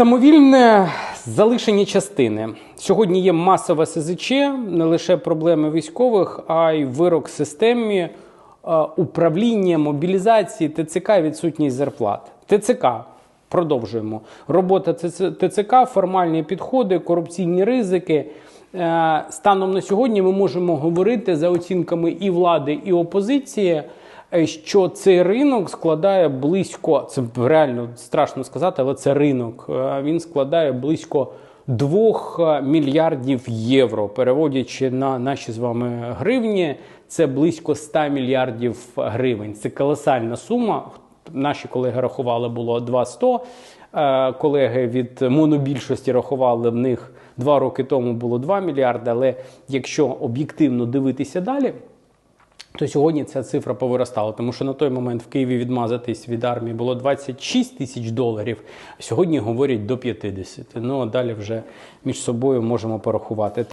Самовільне залишення частини. Сьогодні є масове СЗЧ, не лише проблеми військових, а й вирок системі е, управління, мобілізації, ТЦК, відсутність зарплат. ТЦК. Продовжуємо. Робота ТЦК, формальні підходи, корупційні ризики. Е, Станом на сьогодні ми можемо говорити за оцінками і влади, і опозиції, що цей ринок складає близько, це реально страшно сказати, але це ринок. е, Він складає близько 2 мільярдів євро. Переводячи на наші з вами гривні, це близько 100 мільярдів гривень. Це колосальна сума. Наші колеги рахували було 2,100. Е, Колеги від монобільшості рахували в них два роки тому було 2 мільярди. Але якщо об'єктивно дивитися далі, то сьогодні ця цифра повиростала, тому що на той момент в Києві відмазатись від армії було 26 тисяч доларів. Сьогодні говорять до 50. Ну а далі вже між собою можемо порахувати.